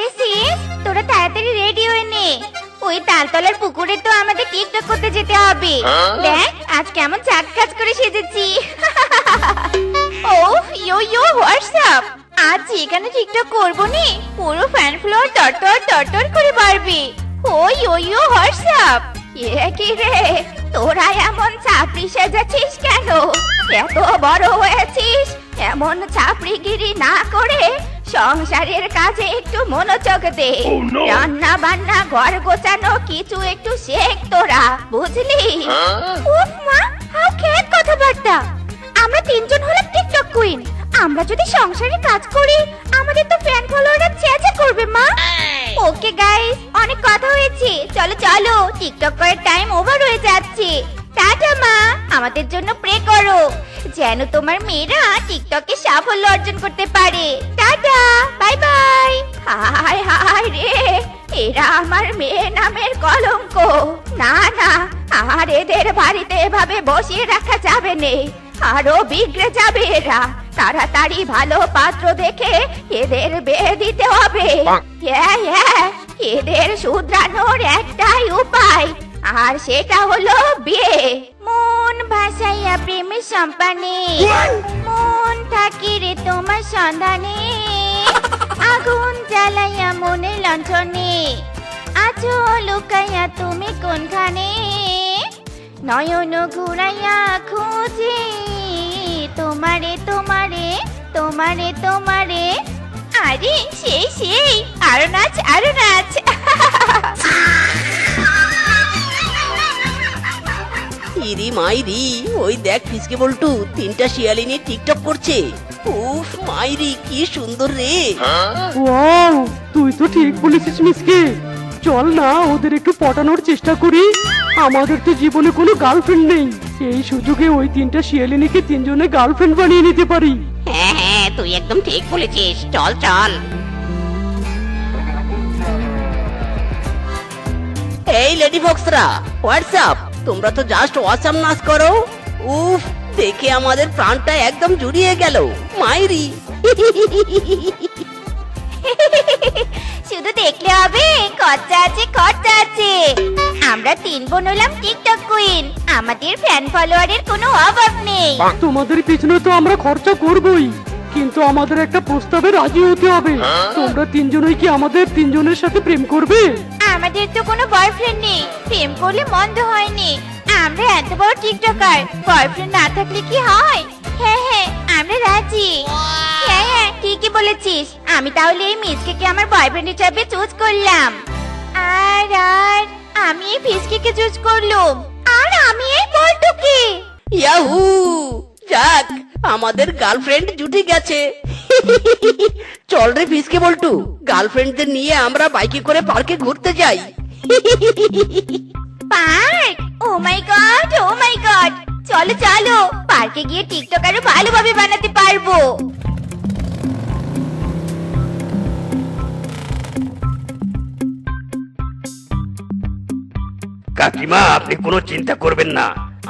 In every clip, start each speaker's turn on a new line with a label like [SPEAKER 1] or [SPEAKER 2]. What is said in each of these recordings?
[SPEAKER 1] আরে শেষ তোরা তাড়াতাড়ি রেডি হয়ে নে ওই তালতলার পুকুরে তো আমাদের টিকটক করতে যেতে হবে হ্যাঁ? দেখ আজ কেমন চাট কাজ করে সেজেছি ও ইয়ো ইয়ো হোয়াটসঅ্যাপ আজ এখানে টিকটক করবো নি পুরো ফ্যান ফ্লোর তরতর তরতর করে বাড়বে ও ইয়ো ইয়ো হোয়াটসঅ্যাপ এ কি রে তোরা এমন চাপড়ি সেজেছিস কেন এত বড় হয়েছিস এমন চাপড়িগিরি না করে সংসারের কাজে একটু মনোযোগ দে oh, রান্না বান্না ঘর গোছানো কিছু একটু শেখ তোরা বুঝলি
[SPEAKER 2] উফ মা হাউ কথাবার্তা আমরা তিনজন হলাম টিকটক কুইন আমরা যদি সংসারে কাজ করি আমাদের তো ফ্যান ফলোয়াররা চেঁচে করবে মা ওকে গাইস অনেক কথা হয়েছে চলো চলো টিকটক করার টাইম ওভার হয়ে যাচ্ছে টাটা মা আমাদের জন্য প্রে করো যেন তোমার মেয়েরা টিকটকে সাফল্য অর্জন করতে পারে টাটা বাই বাই
[SPEAKER 1] হায় হায় রে এরা আমার মেয়ে নামের কলঙ্ক না না আর এদের বাড়িতে এভাবে বসিয়ে রাখা যাবে না আরো বিগড়ে যাবে এরা তাড়াতাড়ি ভালো পাত্র দেখে এদের বেয়ে দিতে হবে হ্যাঁ, হ্যাঁ, এদের শুধরানোর একটাই উপায় আর সেটা হলো বিয়ে
[SPEAKER 3] মন ভাসাইয়া প্রেমের সম্পানে মন থাকি রে তোমার সন্ধানে আগুন জ্বালাইয়া মনে লঞ্চনে আছো লুকাইয়া তুমি কোনখানে নয়ন ঘুরাইয়া খুঁজি তোমারে তোমারে তোমারে তোমারে
[SPEAKER 1] আরে সেই সেই আরো নাচ আরো নাচ
[SPEAKER 4] ইরি মাইরি ওই দেখ ফিসকে বল্টু তিনটা শিয়ালিনী টিকটক করছে উফ মাইরি কি সুন্দর রে
[SPEAKER 5] ওয়াও তুই তো ঠিক বলেছিস মিসকে চল না ওদের একটু পটানোর চেষ্টা করি আমাদের তো জীবনে কোনো গার্লফ্রেন্ড নেই এই সুযোগে ওই তিনটা শিয়ালিনীকে তিনজনে গার্লফ্রেন্ড বানিয়ে নিতে পারি
[SPEAKER 4] হ্যাঁ হ্যাঁ তুই একদম ঠিক বলেছিস চল চল এই লেডি ফক্সরা হোয়াটসঅ্যাপ তোমরা তো জাস্ট অসাম নাচ করো উফ দেখে আমাদের প্রাণটা একদম জুড়িয়ে গেল মাইরি
[SPEAKER 1] শুধু দেখলে হবে খরচা আছে খরচা আছে আমরা তিন বোন হলাম টিকটক কুইন আমাদের ফ্যান ফলোয়ারের কোনো অভাব নেই
[SPEAKER 5] তোমাদের পিছনে তো আমরা খরচা করবই কিন্তু আমাদের একটা প্রস্তাবে রাজি হতে হবে হ্যাঁ? তোমরা তিনজনই কি আমাদের তিনজনের সাথে প্রেম করবে
[SPEAKER 2] আমাদের তো কোনো বয়ফ্রেন্ড নেই প্রেম করলে মন্দ হয়নি আমরা এত বড় টিকটকার বয়ফ্রেন্ড না থাকলে কি হয় হ্যাঁ হ্যাঁ আমরা রাজি হ্যাঁ হ্যাঁ ঠিকই বলেছিস আমি তাহলে এই মিসকেকে আমার বয়ফ্রেন্ড হিসাবে চুজ করলাম আর আর আমি এই ফিসকেকে চুজ করলাম আর আমি এই বলটুকে
[SPEAKER 4] ইয়াহু যাক আমাদের গার্লফ্রেন্ড জুটে গেছে চল রে ফিসকে বলটু গার্লফ্রেন্ডদের নিয়ে আমরা বাইকে করে পার্কে ঘুরতে যাই
[SPEAKER 2] park oh my god oh my god চলো চলো পার্কে গিয়ে টিকটক আরো ভালোভাবে বানাতে পারবো
[SPEAKER 6] কাকিমা আপনি কোনো চিন্তা করবেন না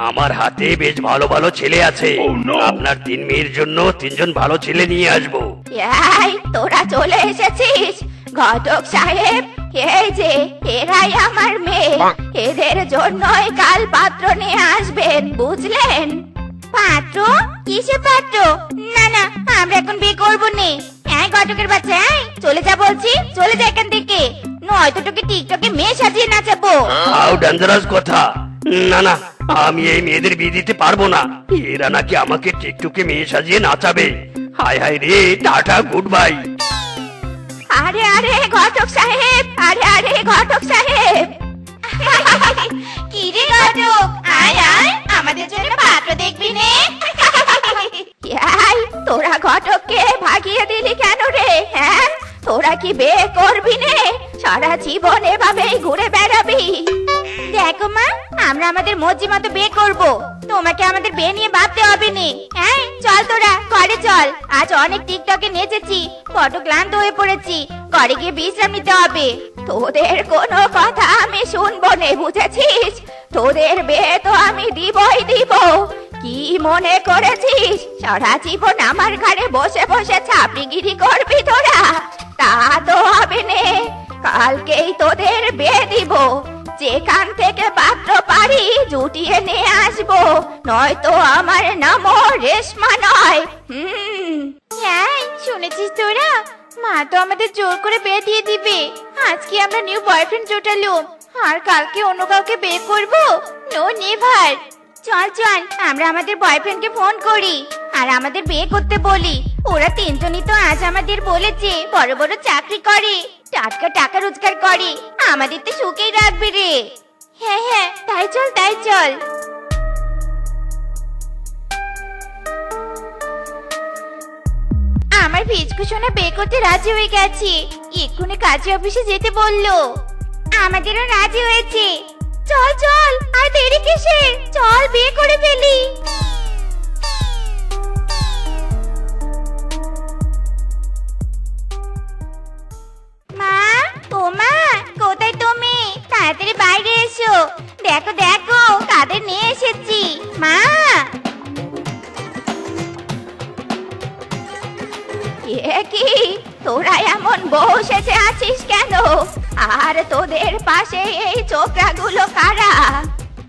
[SPEAKER 6] আমার হাতে বেশ ভালো ভালো ছেলে আছে oh, আপনার তিন মেয়ের জন্য তিনজন ভালো ছেলে নিয়ে আসবো
[SPEAKER 1] এই তোরা চলে এসেছিস ঘটক সাহেব এই যে এরাই আমার মেয়ে এদের জন্যই কাল পাত্র নিয়ে আসবেন বুঝলেন
[SPEAKER 2] পাত্র কিসে পাত্র না না আমরা এখন বিয়ে করবো নি হ্যাঁ ঘটকের বাচ্চা হ্যাঁ চলে যা বলছি চলে যা এখান থেকে নয়তো তোকে টিকটকে মেয়ে সাজিয়ে নাচাবো
[SPEAKER 6] হাউ ডেঞ্জারাস কথা না না আমি এই মেয়েদের বিয়ে দিতে পারবো না এরা নাকি আমাকে টিকটুকে মেয়ে সাজিয়ে নাচাবে হায় হায় রে টাটা গুড বাই
[SPEAKER 1] আরে আরে ঘটক সাহেব আরে আরে ঘটক সাহেব কি রে ঘটক আয় আয় আমাদের জন্য পাত্র দেখবি নে তোরা ঘটককে ভাগিয়ে দিলি কেন রে হ্যাঁ তোরা কি বিয়ে করবি নে সারা জীবন এভাবেই ঘুরে বেড়াবি
[SPEAKER 2] দেখো মা আমরা আমাদের মর্জি মতো বিয়ে করব তোমাকে আমাদের বিয়ে নিয়ে ভাবতে হবে নি হ্যাঁ চল তোরা ঘরে চল আজ অনেক টিকটকে নেচেছি ফটো ক্লান্ত হয়ে পড়েছি ঘরে গিয়ে বিশ্রাম নিতে হবে
[SPEAKER 1] তোদের কোনো কথা আমি শুনবো নে বুঝেছিস তোদের বিয়ে তো আমি দিবই দিব কি মনে করেছিস সারা জীবন আমার ঘরে বসে বসে ছাপিগিরি করবি তোরা তা তো হবে না কালকেই তোদের বিয়ে দিব যেখান থেকে পাত্র পারি জুটিয়ে নিয়ে আসবো নয়তো আমার নাম রেশমা নয় হুম
[SPEAKER 2] হ্যাঁ শুনেছিস তোরা মা তো আমাদের জোর করে বিয়ে দিয়ে দিবে আজকে আমরা নিউ বয়ফ্রেন্ড জোটালো আর কালকে অন্য কাউকে বিয়ে করবো নো নেভার চল চল আমরা আমাদের বয়ফ্রেন্ডকে ফোন করি আর আমাদের বিয়ে করতে বলি ওরা তিনজনই তো আজ আমাদের বলেছে বড় বড় চাকরি করে টাটকা টাকা রোজগার করে আমাদের তো সুখেই রাখবে রে হ্যাঁ হ্যাঁ তাই চল তাই চল আমার ভিজকু বিয়ে করতে রাজি হয়ে গেছে এক্ষুনি কাজী অফিসে যেতে বললো আমাদেরও রাজি হয়েছে চল চল আর দেরি কিসে চল বিয়ে করে ফেলি মা ও মা কোথায় তুমি তাড়াতাড়ি বাইরে এসো দেখো দেখো কাদের নিয়ে এসেছি মা
[SPEAKER 1] কি তোরা এমন বউ সেজে আছিস কেন আর তোদের পাশে এই চোকরাগুলো কারা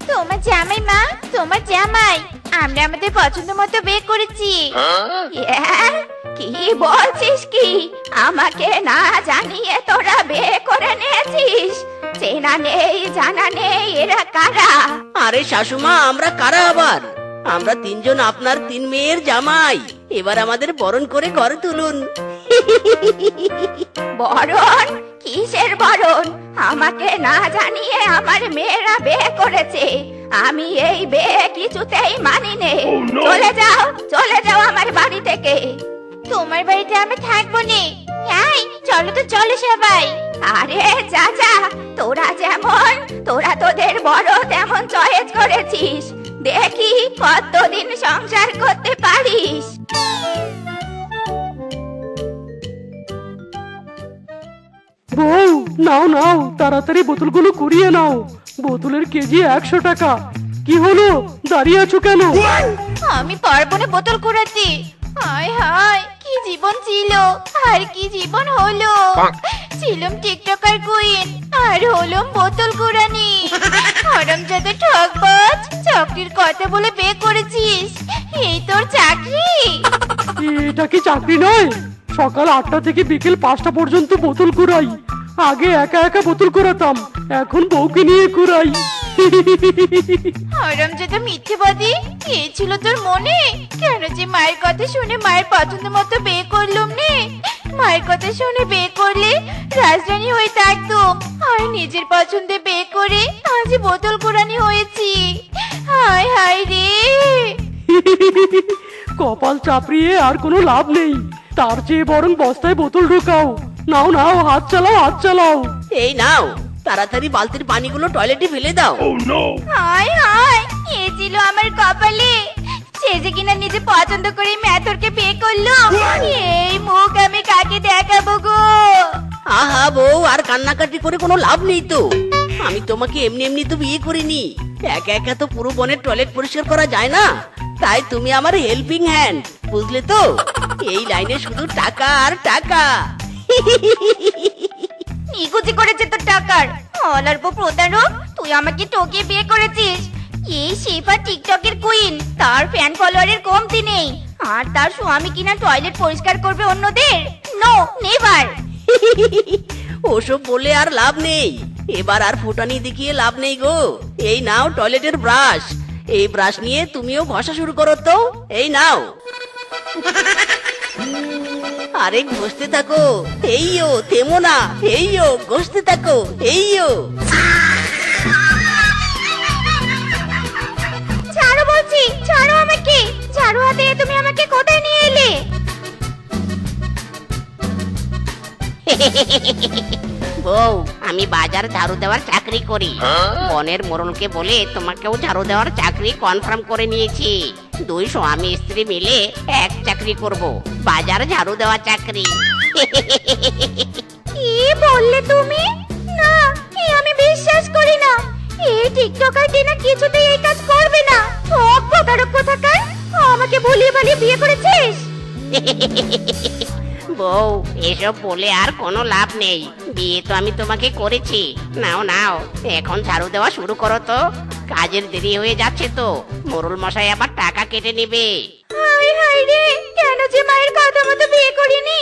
[SPEAKER 2] তোমার জামাই মা তোমার জামাই আমরা আমাদের পছন্দ মতো বিয়ে করেছি
[SPEAKER 1] হ্যাঁ, কি বলছিস কি আমাকে না জানিয়ে তোরা করে নিয়েছিস চেনা নেই জানা নেই এরা কারা
[SPEAKER 4] আরে শাশুমা আমরা কারা আবার আমরা তিনজন আপনার তিন মেয়ের জামাই এবার আমাদের বরণ করে ঘরে তুলুন
[SPEAKER 1] বরণ কিসের বরণ আমাকে না জানিয়ে আমার মেয়েরা বিয়ে করেছে আমি এই বিয়ে কিছুতেই মানি নে oh, চলে যাও চলে যাও আমার বাড়ি থেকে
[SPEAKER 2] তোমার বাড়িতে আমি থাকবো নি চলো তো চলো সবাই
[SPEAKER 1] আরে চাচা তোরা যেমন তোরা তোদের বড় তেমন চয়েস করেছিস দেখি কতদিন সংসার করতে পারিস
[SPEAKER 5] তাড়াতাড়ি বোতলগুলো কুড়িয়ে নাও বোতলের কেজি একশো টাকা কি হলো দাঁড়িয়ে আছো কেন
[SPEAKER 2] আমি পারবো না বোতল কুড়াতে হায় হায় কি জীবন ছিল আর কি জীবন হলো ছিলাম টিকটকার কুইন আর হলাম বোতল কুড়ানি হরমজাদা ঠকবাজ চাকরির কথা বলে বে করেছিস এই তোর চাকরি
[SPEAKER 5] এটা কি চাকরি নয় সকাল আটটা থেকে বিকেল পাঁচটা পর্যন্ত বোতল কুড়াই আগে একা একা বোতল করাতাম এখন বউকে নিয়ে কুড়াই
[SPEAKER 2] তোর মনে কেন যে মায়ের কথা শুনে মায়ের মতো বিয়ে মায়ের কথা শুনে বিয়ে করলে হয়ে আর নিজের পছন্দে বিয়ে করে আজ বোতল কোরানি হয়েছি হায় হায় রে
[SPEAKER 5] কপাল চাপড়িয়ে আর কোনো লাভ নেই তার চেয়ে বরং বস্তায় বোতল ঢোকাও নাও নাও হাত চালাও হাত চালাও
[SPEAKER 4] এই নাও তাড়াতাড়ি বালতির পানিগুলো টয়লেটে ফেলে দাও
[SPEAKER 6] oh,
[SPEAKER 2] হায় হায় এ ছিল আমার কপালে সে যে কিনা নিজে পছন্দ করে ম্যাথরকে বিয়ে করলো এই মুখ আমি কাকে দেখাবো গো
[SPEAKER 4] আহা বউ আর কান্নাকাটি করে কোনো লাভ নেই তো আমি তোমাকে এমনি এমনি তো বিয়ে করিনি একা একা তো পুরো বনের টয়লেট পরিষ্কার করা যায় না তাই তুমি আমার হেল্পিং হ্যান্ড বুঝলে তো এই লাইনে শুধু টাকা আর টাকা
[SPEAKER 2] নিকুচি করেছে তোর টাকার অলার্প প্রতারক তুই আমাকে টোকে বিয়ে করেছিস এই শেফা টিকটকের কুইন তার ফ্যান ফলোয়ারের কমতি নেই আর তার স্বামী কিনা টয়লেট পরিষ্কার করবে অন্যদের নো নেভার
[SPEAKER 4] ওসব বলে আর লাভ নেই এবার আর ফুটানি দেখিয়ে লাভ নেই গো এই নাও টয়লেটের ব্রাশ এই ব্রাশ নিয়ে তুমিও ঘষা শুরু করো তো এই নাও আরে ঘষতে থাকো এইও থেমো না এইও ঘষতে থাকো এইও
[SPEAKER 2] ছাড়ো বলছি ছাড়ো আমাকে ঝাড়ু হাতে তুমি আমাকে কোথায় নিয়ে এলে
[SPEAKER 4] বউ আমি বাজার ঝাড়ু দেওয়ার চাকরি করি হ্যাঁ? বনের মরণকে বলে তোমাকেও ঝাড়ু দেওয়ার চাকরি কনফার্ম করে নিয়েছি দুই স্বামী স্ত্রী মিলে এক চাকরি করব বাজার ঝাড়ু দেওয়া চাকরি
[SPEAKER 2] কি বললে তুমি না এ আমি বিশ্বাস করি না এই টিকটকার কিনা কিছুতেই এই কাজ করবে না অজ্ঞতারক কোথাকার আমাকে ভুলিয়ে ভালিয়ে বিয়ে করেছিস
[SPEAKER 4] বউ এসব বলে আর কোনো লাভ নেই বিয়ে তো আমি তোমাকে করেছি নাও নাও এখন ঝাড়ু দেওয়া শুরু করো তো কাজের দেরি হয়ে যাচ্ছে তো মোরল মশাই আবার টাকা কেটে নেবে
[SPEAKER 2] কেন যে মায়ের কথা মতো বিয়ে করিনি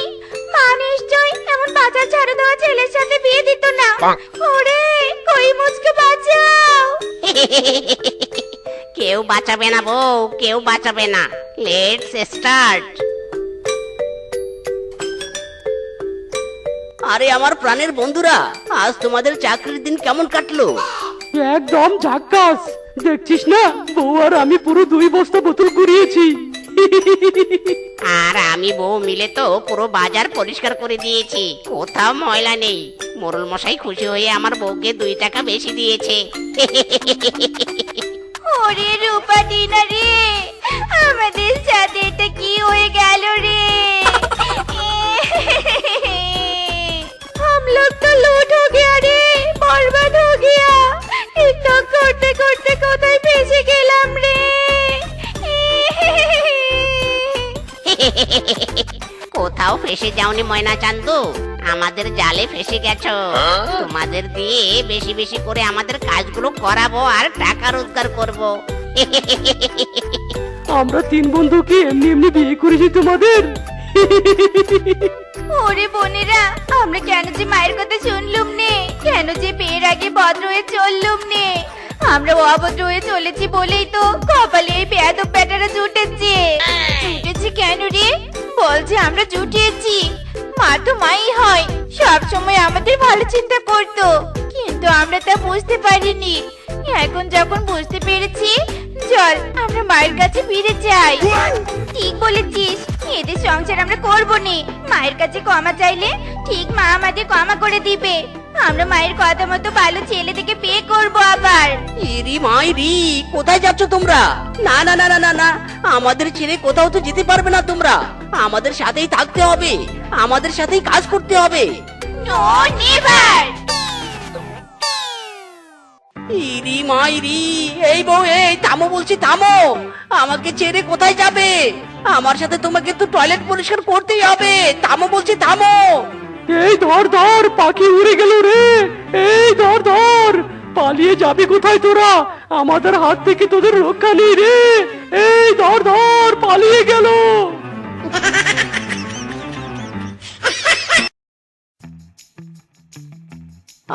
[SPEAKER 2] মা নিশ্চয় এমন বাজার ঝাড়ু দেওয়া ছেলের সাথে বিয়ে দিত না ওরে কই মুচকে বাঁচাও
[SPEAKER 4] কেউ বাঁচাবে না বউ কেউ বাঁচাবে না লেটস স্টার্ট আরে আমার প্রাণের বন্ধুরা আজ তোমাদের চাকরির দিন কেমন কাটলো
[SPEAKER 5] একদম ঝাক্কাস দেখছিস না বউ আর আমি পুরো দুই বস্তা বোতল ঘুরিয়েছি
[SPEAKER 4] আর আমি বউ মিলে তো পুরো বাজার পরিষ্কার করে দিয়েছি কোথাও ময়লা নেই মোরল মশাই খুশি হয়ে আমার বউকে দুই টাকা বেশি দিয়েছে
[SPEAKER 2] ওরে রূপা দিনা রে আমাদের সাথে এটা কি হয়ে গেল রে বেঁচে গেলাম রে
[SPEAKER 4] কোথাও ফেসে যাওনি ময়না চান্দু আমাদের জালে ফেসে গেছো তোমাদের দিয়ে বেশি বেশি করে আমাদের কাজগুলো করাবো আর টাকা রোজগার করব
[SPEAKER 5] আমরা তিন বন্ধুকে এমনি এমনি বিয়ে করেছি তোমাদের
[SPEAKER 2] ওরে বোনেরা আমরা কেন যে মায়ের কথা শুনলুম নে কেন যে বিয়ের আগে ভদ্র হয়ে চললুম নে আমরা অভদ্র হয়ে চলেছি বলেই তো কপালে এই বেয়াদব ব্যাটারা জুটেছে জুটেছে কেন রে বলছে আমরা জুটিয়েছি মা তো মাই হয় সব সময় আমাদের ভালো চিন্তা করতো কিন্তু আমরা তা বুঝতে পারিনি এখন যখন বুঝতে পেরেছি চল আমরা মায়ের কাছে ফিরে যাই ঠিক বলেছিস এদের সংসার আমরা করবো নি মায়ের কাছে ক্ষমা চাইলে ঠিক মা আমাদের ক্ষমা করে দিবে আমরা মায়ের কথা মতো ভালো ছেলে থেকে বিয়ে করব আবার
[SPEAKER 4] ইরি মাইরি কোথায় যাচ্ছ তোমরা না না না না না না আমাদের ছেলে কোথাও তো যেতে পারবে না তোমরা আমাদের সাথেই থাকতে হবে আমাদের সাথেই কাজ করতে হবে
[SPEAKER 2] নো নেভার
[SPEAKER 4] ইরি মাইরি এই বউ এই থামো বলছি থামো আমাকে ছেড়ে কোথায় যাবে আমার সাথে তোমাকে তো টয়লেট পরিষ্কার করতেই হবে থামো বলছি থামো
[SPEAKER 5] এই ধর ধর পাখি উড়ে গেল রে এই ধর ধর পালিয়ে যাবি কোথায় তোরা আমাদের হাত থেকে তোদের রক্ষা নেই রে এই ধর ধর পালিয়ে গেল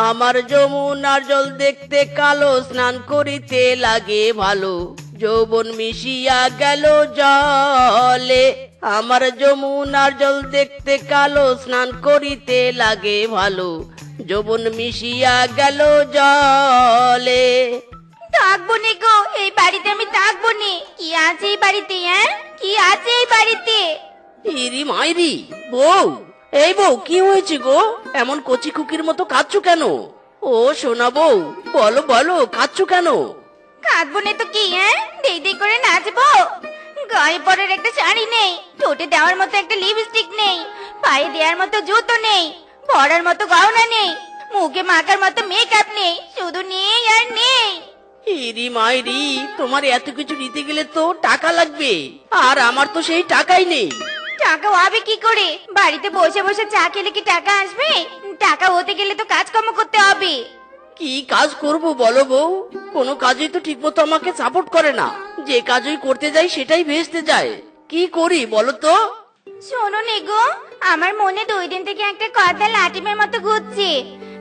[SPEAKER 7] আমার যমুনার জল দেখতে কালো স্নান করিতে লাগে ভালো যৌবন মিশিয়া গেল জলে আমার যমুনার জল দেখতে কালো স্নান করিতে লাগে ভালো যবন মিশিয়া গেল জলে
[SPEAKER 2] থাকবো নি গো এই বাড়িতে আমি থাকবো নি কি আছে এই বাড়িতে হ্যাঁ কি আছে এই বাড়িতে
[SPEAKER 4] ইরি মাইরি বউ এই বউ কি হয়েছে গো এমন কচি খুকির মতো কাঁদছো কেন ও সোনা বউ বলো বলো কাঁদছো কেন
[SPEAKER 2] কাঁদবো না তো কি হ্যাঁ দেই দেই করে নাচবো গায়ে পরের একটা শাড়ি নেই ঠোঁটে দেওয়ার মতো একটা লিপস্টিক নেই পায়ে দেওয়ার মতো জুতো নেই পড়ার মতো গহনা নেই মুখে মাখার মতো মেকআপ নেই শুধু নেই আর নেই
[SPEAKER 4] তোমার এত কিছু নিতে গেলে তো টাকা লাগবে আর আমার তো সেই টাকাই নেই
[SPEAKER 2] টাকা হবে কি করে বাড়িতে বসে বসে চা খেলে কি টাকা আসবে টাকা হতে গেলে তো কাজকর্ম করতে হবে
[SPEAKER 4] কি কাজ করব বলো বউ কোনো কাজই তো ঠিকমতো আমাকে সাপোর্ট করে না যে কাজই করতে যাই সেটাই ভেসতে যায় কি করি বলো তো
[SPEAKER 2] শোনো নিগো আমার মনে দুই দিন থেকে একটা কথা লাটিমের মতো ঘুরছে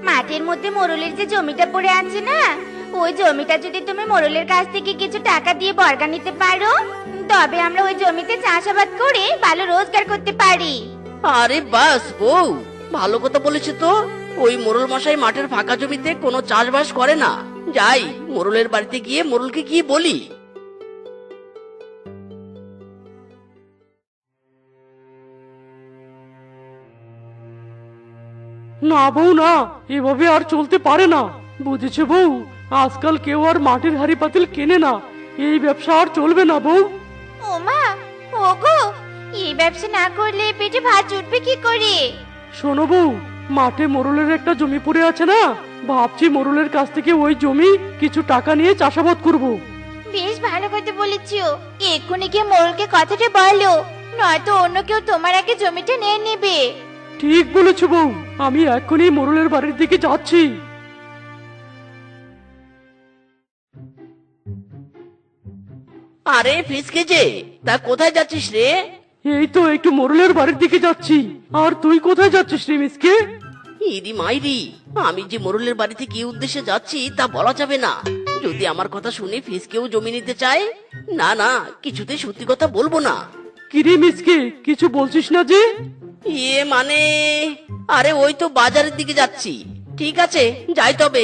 [SPEAKER 2] মাঠের মধ্যে মোরলের যে জমিটা পড়ে আছে না ওই জমিটা যদি তুমি মোরলের কাছ থেকে কিছু টাকা দিয়ে বর্গা নিতে পারো তবে আমরা ওই জমিতে চাষাবাদ করে ভালো রোজগার করতে পারি
[SPEAKER 4] আরে বাস বউ ভালো কথা বলেছো তো ওই মোরল মশাই মাঠের ফাঁকা জমিতে কোনো চাষবাস করে না যাই মোরলের বাড়িতে গিয়ে মোরলকে গিয়ে বলি
[SPEAKER 5] না বউ না এভাবে আর চলতে পারে না বুঝেছে বউ আজকাল কেউ আর মাটির হাড়ি পাতিল কেনে না এই ব্যবসা আর চলবে না বউ
[SPEAKER 2] ওমা ওগো এই ব্যবসা না করলে পেটে ভাত জুটবে কি করে
[SPEAKER 5] শোনো বউ মাঠে মোরলের একটা জমি পড়ে আছে না ভাবছি মোরলের কাছ থেকে ওই জমি কিছু টাকা নিয়ে চাষাবাদ করব
[SPEAKER 2] বেশ ভালো কথা বলেছিও এক্ষুনি গিয়ে মোরলকে কথাটা বলো নয়তো অন্য কেউ তোমার আগে জমিটা নিয়ে নেবে
[SPEAKER 5] ঠিক বলেছ বউ আমি এখনই মোরলের বাড়ির দিকে যাচ্ছি
[SPEAKER 4] আরে ফিসকে যে তা কোথায় যাচ্ছিস রে
[SPEAKER 5] এই তো একটু মোরলের বাড়ির দিকে যাচ্ছি আর তুই কোথায় যাচ্ছিস রে মিসকে
[SPEAKER 4] ইদি মাইরি আমি যে মোরলের বাড়িতে কি উদ্দেশ্যে যাচ্ছি তা বলা যাবে না যদি আমার কথা শুনে ফিসকেও জমি নিতে চায় না না কিছুতে সত্যি কথা বলবো না
[SPEAKER 5] কিরে মিসকে কিছু বলছিস না যে
[SPEAKER 4] ইয়ে মানে আরে ওই তো বাজারের দিকে যাচ্ছি ঠিক আছে যাই তবে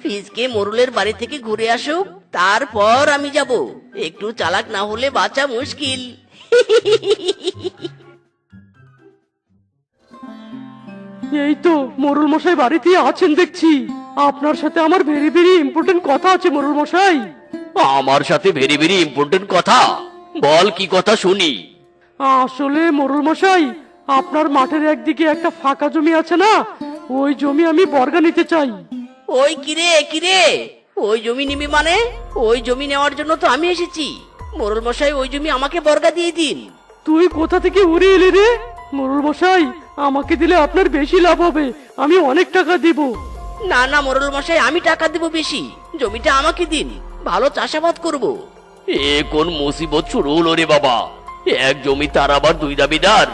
[SPEAKER 4] ফিজকে মরুলের বাড়ি থেকে ঘুরে আসো তারপর আমি যাব একটু চালাক না হলে বাঁচা মুশকিল
[SPEAKER 5] এই তো মোরল মশাই বাড়িতে আছেন দেখছি আপনার সাথে আমার ভেরি ভেরি ইম্পর্টেন্ট কথা আছে মোরল মশাই
[SPEAKER 6] আমার সাথে ভেরি ভেরি ইম্পর্টেন্ট কথা বল কি কথা শুনি
[SPEAKER 5] আসলে মোরল মশাই আপনার মাঠের একদিকে একটা ফাঁকা জমি আছে না ওই জমি আমি বর্গা নিতে চাই
[SPEAKER 4] ওই কিরে কিরে ওই জমি নিবি মানে ওই জমি নেওয়ার জন্য তো আমি এসেছি মোরল মশাই ওই জমি আমাকে বর্গা দিয়ে দিন
[SPEAKER 5] তুই কোথা থেকে উড়ে এলি রে মোরল মশাই আমাকে দিলে আপনার বেশি লাভ হবে আমি অনেক টাকা দিব
[SPEAKER 4] না না মোরল মশাই আমি টাকা দিব বেশি জমিটা আমাকে দিন ভালো চাষাবাদ করব
[SPEAKER 6] এ কোন মুসিবত শুরু হলো রে বাবা এক জমি তার আবার দুই দাবিদার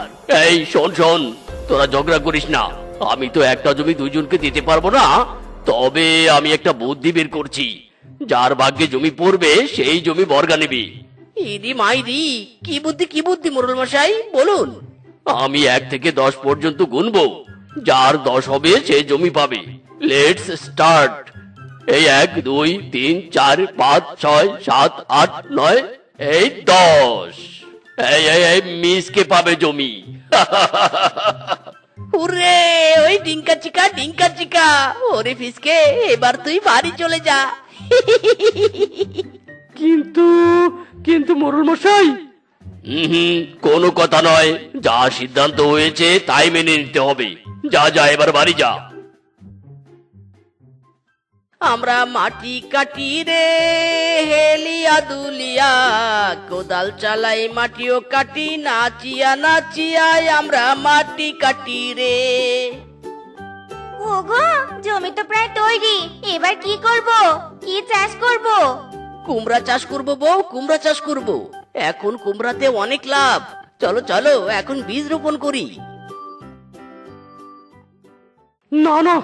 [SPEAKER 6] এই শোন শোন তোরা ঝগড়া করিস না আমি তো একটা জমি দুইজনকে দিতে পারবো না তবে আমি একটা বুদ্ধি বের করছি যার ভাগ্যে জমি পড়বে সেই জমি বর্গা নেবি
[SPEAKER 4] ইদি মাই দি কি বুদ্ধি কি বুদ্ধি মোরল মশাই বলুন
[SPEAKER 6] আমি এক থেকে দশ পর্যন্ত গুনবো যার দশ হবে সে জমি পাবে লেটস স্টার্ট এই এক দুই তিন চার পাঁচ ছয় সাত আট নয় এই দশ এই এই মিসকে পাবে জমি
[SPEAKER 4] উরে ওই ডিঙ্কা চিকা ডিঙ্কা চিকা ওরে ফিসকে এবার তুই বাড়ি চলে যা
[SPEAKER 5] কিন্তু কিন্তু মোরল মশাই
[SPEAKER 6] হুম কোনো কথা নয় যা সিদ্ধান্ত হয়েছে তাই মেনে নিতে হবে যা যা এবার বাড়ি যা
[SPEAKER 4] আমরা মাটি কাটি রে হেলিয়া দুলিয়া কোদাল চালাই মাটিও কাটি নাচিয়া নাচিয়া আমরা মাটি কাটি রে
[SPEAKER 2] ওগো জমি তো প্রায় তৈরি এবার কি করব কি চাষ করব
[SPEAKER 4] কুমড়া চাষ করব বউ কুমড়া চাষ করব এখন কুমড়াতে অনেক লাভ চলো চলো এখন বীজ রোপণ করি
[SPEAKER 5] না না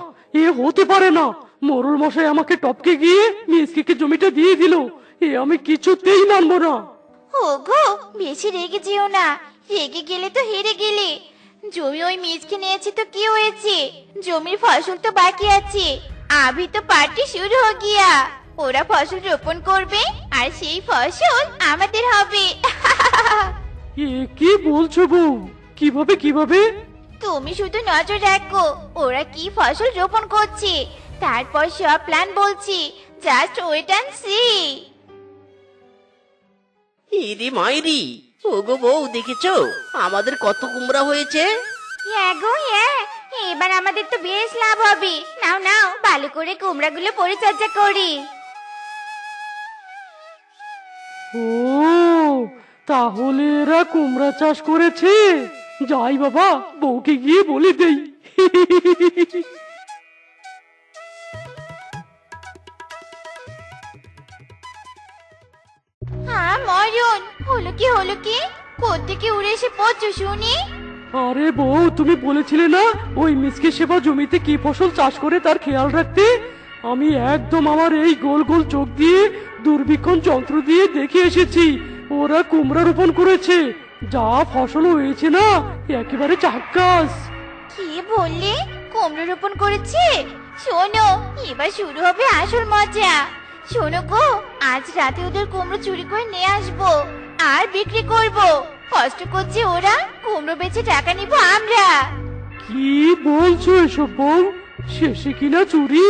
[SPEAKER 5] এ হতে পারে না মরুর মশাই আমাকে টপকে গিয়ে মিসকিকে জমিটা দিয়ে দিল এ আমি কিছুতেই মানবো না
[SPEAKER 2] ওগো বেশি রেগে যেও না রেগে গেলে তো হেরে গেলে জমি ওই মেসকে নিয়েছে তো কি হয়েছে জমির ফসল তো বাকি আছে আভি তো পার্টি শুরু হয়ে গিয়া ওরা ফসল রোপণ করবে আর সেই ফসল আমাদের হবে
[SPEAKER 5] এ কি বলছো বউ কিভাবে কিভাবে
[SPEAKER 2] তুমি শুধু নজর রাখো ওরা কি ফসল রোপণ করছে তারপর সব প্ল্যান বলছি জাস্ট ওয়েট অ্যান্ড সি
[SPEAKER 4] ইরি মাইরি ওগো বউ দেখেছো আমাদের কত কুমড়া হয়েছে
[SPEAKER 2] এগো হ্যাঁ এ হ্যাঁ। এবার আমাদের তো বেশ লাভ হবে নাও নাও ভালো করে কুমড়াগুলো পরিচর্যা করি
[SPEAKER 5] ও তাহলে এরা কুমড়া চাষ করেছে যাই বাবা বউকে গিয়ে বলে দেই
[SPEAKER 2] অরুণ হলো কি হলো কি কোত্থেকে উড়ে এসে পড়ছো শুনি
[SPEAKER 5] আরে বউ তুমি বলেছিলে না ওই মিসকে সেবা জমিতে কি ফসল চাষ করে তার খেয়াল রাখতে আমি একদম আমার এই গোল গোল চোখ দিয়ে দুর্ভিক্ষণ যন্ত্র দিয়ে দেখে এসেছি ওরা কুমড়া রোপণ করেছে যা ফসল হয়েছে না একেবারে চাকাস
[SPEAKER 2] কি বললি কুমড়া রোপণ করেছে শোনো এবার শুরু হবে আসল মজা শোনো গো আজ রাতে ওদের কুমড়ো চুরি করে নিয়ে আসবো আর বিক্রি করব কষ্ট করছে ওরা কুমড়ো বেচে টাকা নিব আমরা
[SPEAKER 5] কি বলছো এসব বউ শেষে কিনা চুরি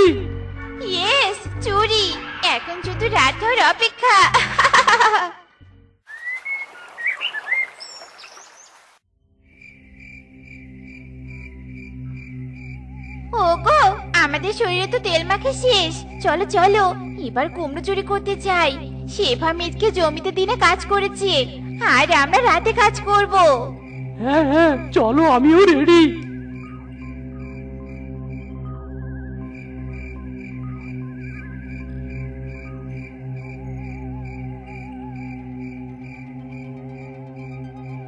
[SPEAKER 2] ইয়েস চুরি এখন শুধু রাত হওয়ার অপেক্ষা ওগো আমাদের শরীরে তো তেল মাখে শেষ চলো চলো এবার কুমড়ো চুরি করতে চাই শেফা মিথকে জমিতে দিনে কাজ করেছে আর আমরা রাতে কাজ করব
[SPEAKER 5] হ্যাঁ হ্যাঁ চলো আমিও রেডি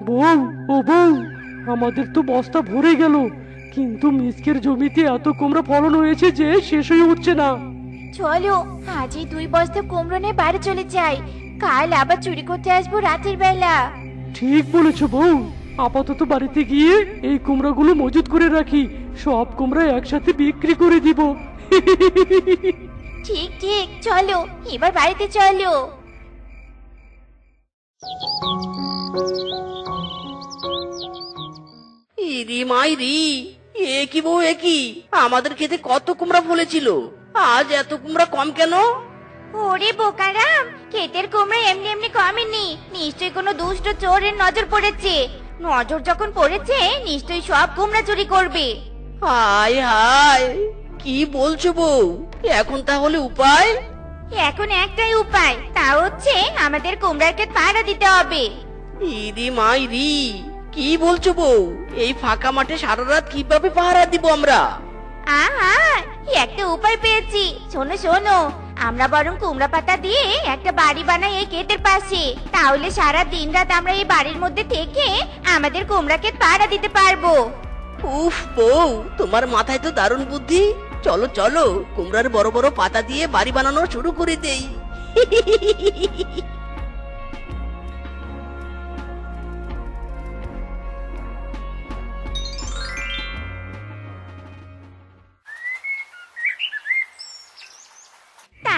[SPEAKER 5] বউ ও বউ আমাদের তো বস্তা ভরে গেল কিন্তু মিসকের জমিতে এত কোমরা ফলন হয়েছে যে শেষই হচ্ছে না
[SPEAKER 2] চলো আজই দুই বস্তা কুমড়ো নিয়ে বাড়ি চলে যাই কাল আবার চুরি করতে আসবো রাতের বেলা
[SPEAKER 5] ঠিক বলেছো বউ আপাতত বাড়িতে গিয়ে এই কুমড়াগুলো মজুত করে রাখি সব কুমড়া একসাথে বিক্রি করে দিব
[SPEAKER 2] ঠিক ঠিক চলো এবার বাড়িতে চলো
[SPEAKER 4] ইরি মাইরি এ কি বউ এ কি আমাদের খেতে কত কুমড়া ফলেছিল আজ এত কুমড়া কম কেন
[SPEAKER 2] ওরে বোকারাম ক্ষেতের কুমড়া এমনি এমনি কমেনি নিশ্চয়ই কোনো দুষ্ট চোরের নজর পড়েছে নজর যখন পড়েছে নিশ্চয়ই সব কুমড়া চুরি করবে
[SPEAKER 4] হায় হায় কি বলছো বউ এখন তাহলে উপায়
[SPEAKER 2] এখন একটাই উপায় তা হচ্ছে আমাদের কুমড়ার ক্ষেত পাহারা দিতে হবে
[SPEAKER 4] ইদি মাইরি ইদি কি বলছো বউ এই ফাঁকা মাঠে সারা রাত কিভাবে পাহারা দিব আমরা
[SPEAKER 2] আহা একটা উপায় পেয়েছি শোনো শোনো আমরা বরং কুমড়া পাতা দিয়ে একটা বাড়ি বানাই এই ক্ষেতের পাশে তাহলে সারা দিন রাত আমরা এই বাড়ির মধ্যে থেকে আমাদের কুমড়া ক্ষেত পাড়া দিতে পারবো
[SPEAKER 4] উফ বউ তোমার মাথায় তো দারুণ বুদ্ধি চলো চলো কুমড়ার বড় বড় পাতা দিয়ে বাড়ি বানানো শুরু করে দেই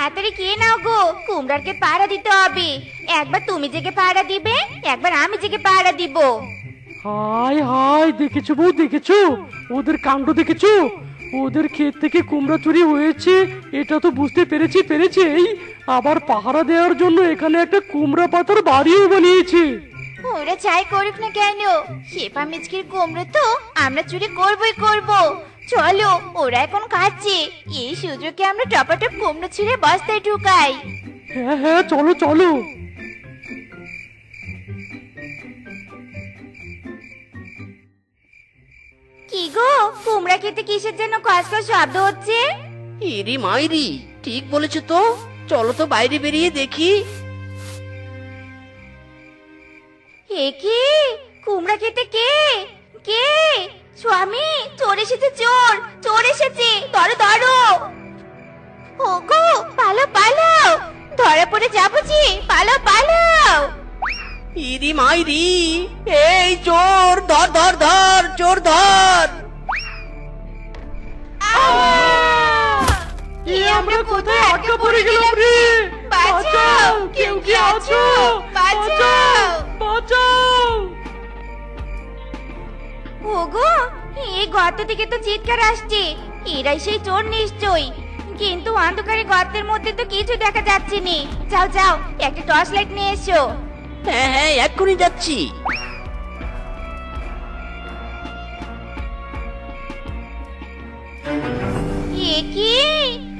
[SPEAKER 2] তাড়াতাড়ি কে নাও গো কুমড়ারকে পাড়া দিতে হবে একবার তুমি জেগে পাড়া দিবে একবার আমি জেগে পাড়া দিব
[SPEAKER 5] হায় হায় দেখেছো বউ দেখেছো ওদের কাণ্ড দেখেছো ওদের ক্ষেত থেকে কুমড়া চুরি হয়েছে এটা তো বুঝতে পেরেছি পেরেছি এই আবার পাহারা দেওয়ার জন্য এখানে একটা কুমড়া পাতার বাড়িও বানিয়েছি
[SPEAKER 2] ওরা চাই করুক না কেন শেফা মিচকির কুমড়া তো আমরা চুরি করবই করবো চলো ওরা এখন খাচ্ছে এই সুযোগে আমরা টপাটপ কুমড়ো ছিঁড়ে বস্তায় ঢুকাই
[SPEAKER 5] হ্যাঁ হ্যাঁ চলো চলো
[SPEAKER 2] কি গো কুমড়া খেতে কিসের জন্য খসখস শব্দ হচ্ছে
[SPEAKER 4] এরি মাইরি ঠিক বলেছো তো চলো তো বাইরে বেরিয়ে দেখি
[SPEAKER 2] এ কি কুমড়া খেতে কে কে স্বামী চোর এসেছে চোর চোর এসেছে ধরো ধরো ওগো পালো পালো ধরা পড়ে যাবো যে পালো পালো
[SPEAKER 4] ইরি মাইরি এই চোর ধর ধর ধর চোর ধর
[SPEAKER 5] আমরা কোথায় আটকা পড়ে গেলাম রে
[SPEAKER 2] বাঁচাও
[SPEAKER 5] কেউ কি আছো
[SPEAKER 2] বাঁচাও
[SPEAKER 5] বাঁচাও
[SPEAKER 2] ওগো এই গর্ত থেকে তো চিৎকার আসছে এরাই সেই চোর নিশ্চয়ই কিন্তু অন্ধকারে গর্তের মধ্যে তো কিছু দেখা যাচ্ছে নি যাও যাও একটা টর্চ লাইট নিয়ে এসো
[SPEAKER 4] হ্যাঁ হ্যাঁ এক্ষুনি যাচ্ছি
[SPEAKER 2] কি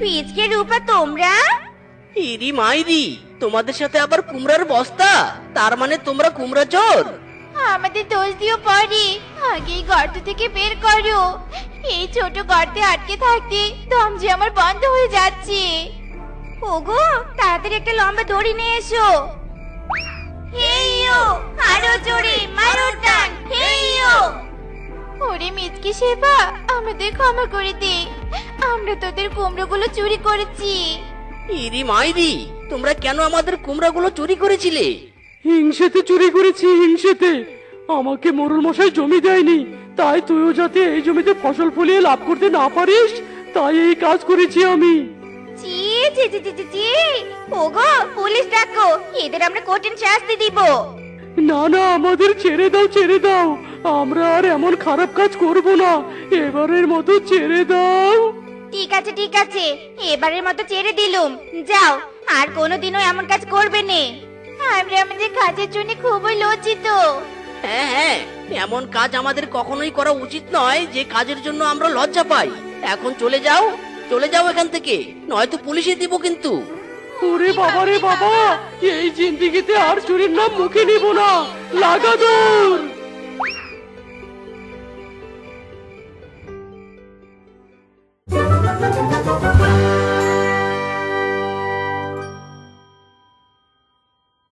[SPEAKER 2] পিচকে রূপা তোমরা
[SPEAKER 4] ইরি মাইরি তোমাদের সাথে আবার কুমড়ার বস্তা তার মানে তোমরা কুমড়া চোর
[SPEAKER 2] আমাদের দোষ দিও পরে আগে এই গর্ত থেকে বের করো এই ছোট গর্তে আটকে থাকতে দম যে আমার বন্ধ হয়ে যাচ্ছে ওগো তাড়াতাড়ি একটা লম্বা দড়ি নিয়ে এসো
[SPEAKER 8] হেইও আরো জোরে মারো টান হেইও
[SPEAKER 2] ওরে মিচকি সেবা আমাদের ক্ষমা করে দে আমরা তোদের কুমড়োগুলো চুরি করেছি
[SPEAKER 4] ইরি মাইরি তোমরা কেন আমাদের কুমড়াগুলো চুরি করেছিলে
[SPEAKER 5] হিংসেতে চুরি করেছি হিংসেতে আমাকে মোরল মশাই জমি দেয়নি তাই তুইও যাতে এই জমিতে ফসল ফলিয়ে লাভ করতে না পারিস তাই এই কাজ করেছি আমি
[SPEAKER 2] জি জি জি জি জি ওগো পুলিশ ডাকো এদের আমরা কঠিন শাস্তি দিব
[SPEAKER 5] না না আমাদের ছেড়ে দাও ছেড়ে দাও আমরা আর এমন খারাপ কাজ করব না এবারের মতো ছেড়ে দাও
[SPEAKER 2] ঠিক আছে ঠিক আছে এবারের মতো ছেড়ে দিলুম যাও আর কোনোদিনও এমন কাজ করবে না আমরা আমাদের কাজের জন্য খুবই লজ্জিত
[SPEAKER 4] হ্যাঁ হ্যাঁ এমন কাজ আমাদের কখনোই করা উচিত নয় যে কাজের জন্য আমরা লজ্জা পাই এখন চলে যাও চলে যাও এখান থেকে নয়তো পুলিশে দিব কিন্তু
[SPEAKER 5] ওরে বাবা রে বাবা এই জিন্দিগিতে আর চুরির নাম মুখে নিব না লাগা দূর Thank you.